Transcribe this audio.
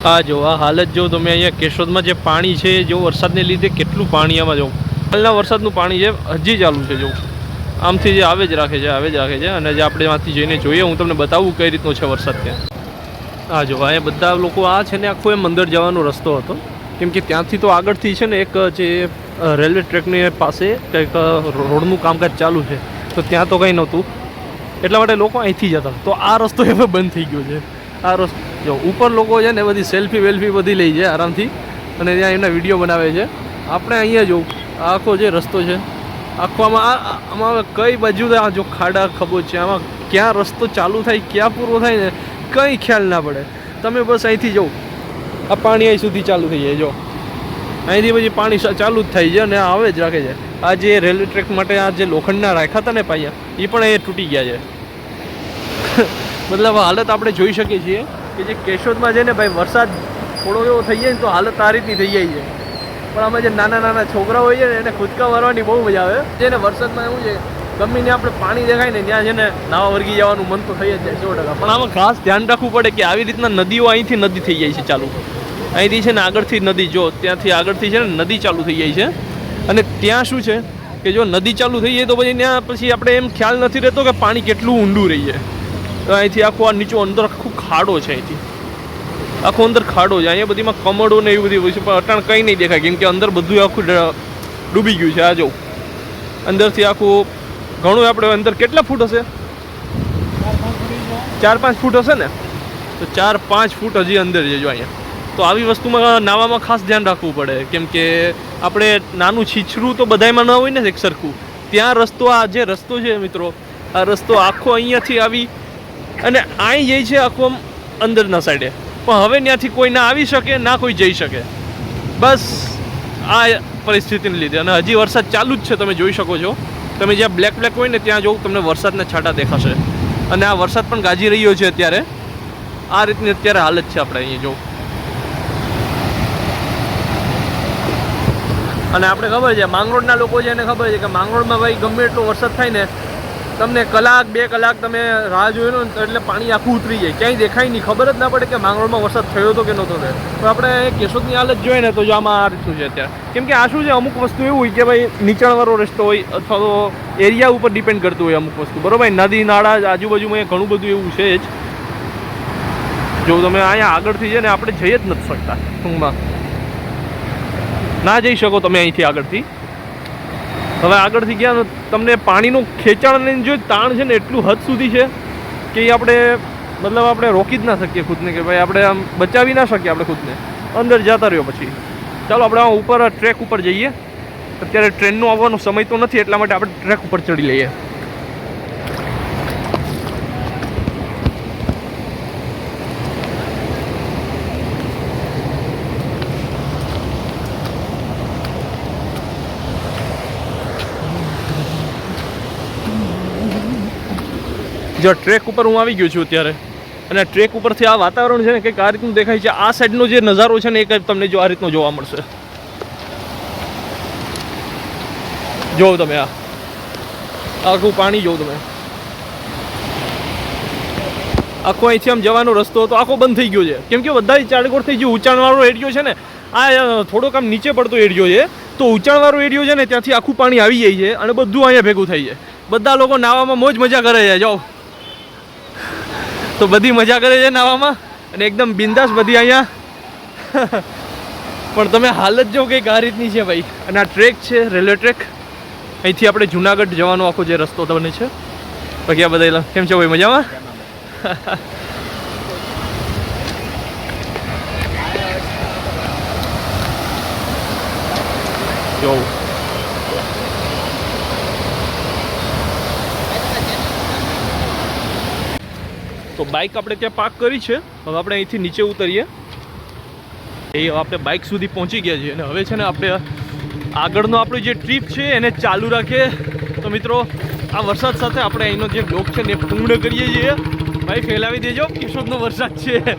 આ જો, આ હાલત જો તમે અહીંયા કેશોદમાં જે પાણી છે, જો વરસાદને લીધે કેટલું પાણી આમાં જો? હાલના વરસાદનું પાણી છે હજી ચાલુ છે જો. આમથી જે આવે જ રાખે છે, આવે જ રાખે છે. અને જે આપણે ત્યાંથી જઈને જોઈએ, હું તમને બતાવું કઈ રીતનો છે વરસાદ ત્યાં. હા જો, અહીંયા બધા લોકો આ છે ને આખો એ મંદિર જવાનો રસ્તો હતો. કેમ કે ત્યાંથી તો આગળથી છે ને એક જે રેલવે ટ્રેકની પાસે કંઈક રોડનું કામકાજ ચાલુ છે. તો ત્યાં તો કંઈ નહોતું. એટલા માટે લોકો અહીંથી જતા. તો આ રસ્તો હવે બંધ થઈ ગયો છે. આ જો, ઉપર લોકો છે ને બધી સેલ્ફી વેલ્ફી બધી લઈ જાય આરામથી. અને ત્યાં એમના વીડિયો બનાવે છે. આપણે અહીંયા જોઉં આખો જે રસ્તો છે આખો આમાં આમાં કઈ બાજુ જો ખાડા ખબો છે, આમાં ક્યાં રસ્તો ચાલુ થાય, ક્યાં પૂરો થાય ને કંઈ ખ્યાલ ના પડે. તમે બસ અહીંથી જાઓ આ પાણી અહીં સુધી ચાલુ થઈ જાય, જો. અહીંથી પછી પાણી ચાલુ જ થાય છે અને આવે જ રાખે છે. આ જે રેલવે ટ્રેક માટે આ જે લોખંડના રાખ્યા હતા ને પાયા એ પણ એ તૂટી ગયા છે. મતલબ હાલત આપણે જોઈ શકીએ છીએ કે જે કેશોદમાં છે ને ભાઈ વરસાદ થોડો એવો થઈ જાય ને તો હાલત આ રીતની થઈ જાય છે. પણ આમાં જે નાના નાના છોકરા હોય છે ને, એને ખુદકા મારવાની બહુ મજા આવે. છે ને વરસાદમાં એવું છે, ગમે ને આપણે પાણી દેખાય ને, ત્યાં છે ને નાવા વર્ગી જવાનું મન તો થઈ જ જાય સો ટકા. પણ આમાં ખાસ ધ્યાન રાખવું પડે કે આવી રીતના નદીઓ અહીંથી નદી થઈ જાય છે ચાલુ. અહીંથી છે ને આગળથી નદી, જો ત્યાંથી આગળથી છે ને નદી ચાલુ થઈ જાય છે. અને ત્યાં શું છે કે જો નદી ચાલુ થઈ જાય તો પછી ત્યાં પછી આપણે એમ ખ્યાલ નથી રહેતો કે પાણી કેટલું ઊંડું રહી છે તો અહીંથી આખું આ નીચું અંદર આખું ખાડો છે અહીંથી. આખો અંદર ખાડો છે. અહીંયા બધીમાં કમળો ને એવી બધી હોય છે, પણ અટાણ કંઈ નહીં દેખાય, કેમ કે અંદર બધું આખું ડૂબી ગયું છે. આ જો. અંદરથી આખું, ઘણું આપણે અંદર કેટલા ફૂટ હશે? ચાર પાંચ ફૂટ હશે ને? તો ચાર પાંચ ફૂટ હજી અંદર છે જો અહીંયા. તો આવી વસ્તુમાં નાવામાં ખાસ ધ્યાન રાખવું પડે, કેમ કે આપણે નાનું છીછરું તો બધાયમાં ન હોય ને એક સરખું. ત્યાં રસ્તો, આ જે રસ્તો છે મિત્રો, આ રસ્તો આખો અહીંયાથી આવી અને અહીં જઈ છે આખું અંદરના સાઈડે પણ હવે ત્યાંથી કોઈ ના આવી શકે, ના કોઈ જઈ શકે. બસ આ પરિસ્થિતિને લીધે. અને હજી વરસાદ ચાલુ જ છે, તમે જોઈ શકો છો. તમે જ્યાં બ્લેક બ્લેક હોય ને, ત્યાં જોઉં તમને વરસાદના છાંટા દેખાશે. અને આ વરસાદ પણ ગાજી રહ્યો છે અત્યારે. આ રીતની અત્યારે હાલત છે આપણે અહીંયા જોઉં. અને આપણે ખબર છે, માંગરોળના લોકો છે એને ખબર છે કે માંગરોળમાં ભાઈ ગમે એટલો વરસાદ થાય ને તમને કલાક, બે કલાક તમે રાહ જોઈ ને એટલે પાણી આખું ઉતરી જાય. ક્યાંય દેખાય નહીં. ખબર જ ના પડે કે માંગરોળમાં વરસાદ થયો હતો કે નહોતો થયો. તો આપણે કેશોદની હાલત જોઈએ ને તો જો આમાં આ રીતનું છે અત્યારે. કેમ કે આ શું છે? અમુક વસ્તુ એવું હોય કે ભાઈ નીચાણવાળો રસ્તો હોય અથવા તો એરિયા ઉપર ડિપેન્ડ કરતું હોય અમુક વસ્તુ. બરોબર? નદી, નાળા, આજુબાજુમાં ઘણું બધું એવું છે જ. જો તમે અહીંયા આગળથી છે ને, આપણે જઈ જ નથી શકતા ટૂંકમાં. ના જઈ શકો તમે અહીંથી આગળથી. હવે આગળથી ગયા તમને પાણીનું ખેંચાણ લઈને જો તાણ છે ને એટલું હદ સુધી છે કે એ આપણે મતલબ આપણે રોકી જ ના શકીએ ખુદને કે ભાઈ આપણે આમ બચાવી ના શકીએ આપણે ખુદને. અંદર જતા રહ્યો પછી. ચાલો આપણે આ ઉપર ટ્રેક ઉપર જઈએ. અત્યારે ટ્રેનનો આવવાનો સમય તો નથી એટલા માટે આપણે ટ્રેક ઉપર ચડી લઈએ. જો ટ્રેક ઉપર હું આવી ગયો છું અત્યારે, અને ટ્રેક ઉપરથી આ વાતાવરણ છે ને કંઈક આ રીતનું દેખાય છે. આ સાઈડનો જે નજારો છે ને એ કંઈક તમને જો આ રીતનો જોવા મળશે. જોવો તમે આ. આખું પાણી જોવો તમે. આખો અહીંથી આમ જવાનો રસ્તો હતો, આખો બંધ થઈ ગયો છે. કેમ કે બધા ચાડકોર થઈ ગયું ઊંચાણવાળો એરિયો છે ને, આ થોડોક આમ નીચે પડતો એરિયો છે. તો ઊંચાણવાળો એરિયો છે ને, ત્યાંથી આખું પાણી આવી જાય છે અને બધું અહીંયા ભેગું થઈ જાય બધા લોકો નાવામાં મોજ મજા કરે છે, જાઓ. તો બધી મજા કરે છે નાવામાં અને એકદમ બિંદાસ બધી અહીંયા. પણ તમે હાલત જો કંઈક આ રીતની છે ભાઈ. અને આ ટ્રેક છે, રેલવે ટ્રેક. અહીંથી આપણે જુનાગઢ જવાનો આખો જે રસ્તો તમને છે. બાકી આ બધા કેમ છે ભાઈ, મજામાં? જો. તો બાઇક આપણે ત્યાં પાર્ક કરી છે. હવે આપણે અહીંથી નીચે ઉતરીએ. એ આપણે બાઇક સુધી પહોંચી ગયા છીએ. અને હવે છે ને આપણે આગળનો આપણી જે ટ્રીપ છે, એને ચાલુ રાખીએ. તો મિત્રો, આ વરસાદ સાથે આપણે અહીંનો જે બ્લોક છે ને પૂર્ણ કરીએ છીએ. ભાઈ, ફેલાવી દેજો. કિશોરનો વરસાદ છે.